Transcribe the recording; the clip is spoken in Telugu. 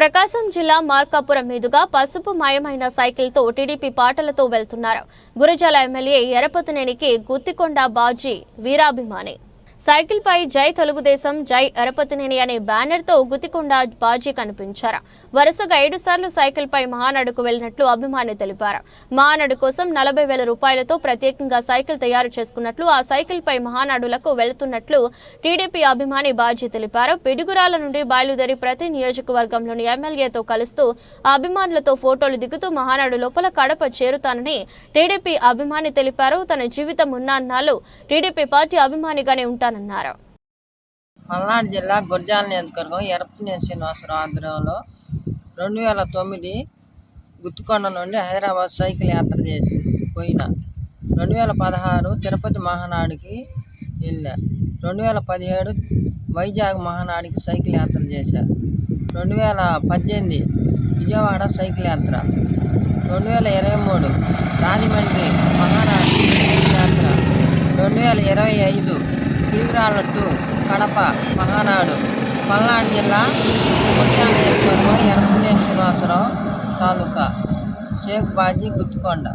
ప్రకాశం జిల్లా మార్కాపురం మీదుగా పసుపు మయమైన సైకిల్తో టీడీపీ పాటలతో వెళ్తున్నారు. గురజాల ఎమ్మెల్యే ఎరపతినేనికి గుత్తికొండ బాజీ వీరాభిమాని. సైకిల్ పై జై తెలుగుదేశం జై అరపతినేని అనే బ్యానర్తో బాజీ కనిపించారు. వరుసగా ఏడు సార్లు సైకిల్ పై మహానాడుకు వెళ్ళినట్లు అభిమాని తెలిపారు. మహానాడు కోసం నలభై వేల రూపాయలతో ప్రత్యేకంగా సైకిల్ తయారు చేసుకున్నట్లు ఆ సైకిల్ పై మహానాడులకు వెళుతున్నట్లు టీడీపీ అభిమాని బాజీ తెలిపారు. పిడుగురాల నుండి బయలుదేరి ప్రతి నియోజకవర్గంలోని ఎమ్మెల్యేతో కలుస్తూ ఆ అభిమానులతో ఫోటోలు దిగుతూ మహానాడు లోపల కడప చేరుతానని టీడీపీ అభిమాని తెలిపారు. తన జీవితం ఉన్నాన్నాళ్ళు టీడీపీ పార్టీ అభిమానిగానే ఉంటానన్నారు పల్నాడు జిల్లా గుర్జాల నియోజకవర్గం ఎరపనేని శ్రీనివాసరావు ఆధ్వర్యంలో రెండు వేల తొమ్మిది గుత్తుకొండ నుండి హైదరాబాద్ సైకిల్ యాత్ర చేసి పోయిన. రెండు వేల పదహారు తిరుపతి మహానాడుకి వెళ్ళా. రెండు వేల పదిహేడు వైజాగ్ మహానాడుకి సైకిల్ యాత్ర చేశా. రెండు వేల పద్దెనిమిది విజయవాడ సైకిల్ యాత్ర. రెండు వేల ఇరవై మూడు రాజమండ్రి మహానాడు సైకిల్ యాత్ర. రెండు వేల ఇరవై ఐదు తీవ్రాల టు కడప మహానాడు పల్నాడు జిల్లా ముత్యాల నియోజకవర్గం శ్రీనివాసరావు తాలూకా. షేక్ బాజీ గుత్తుకొండ.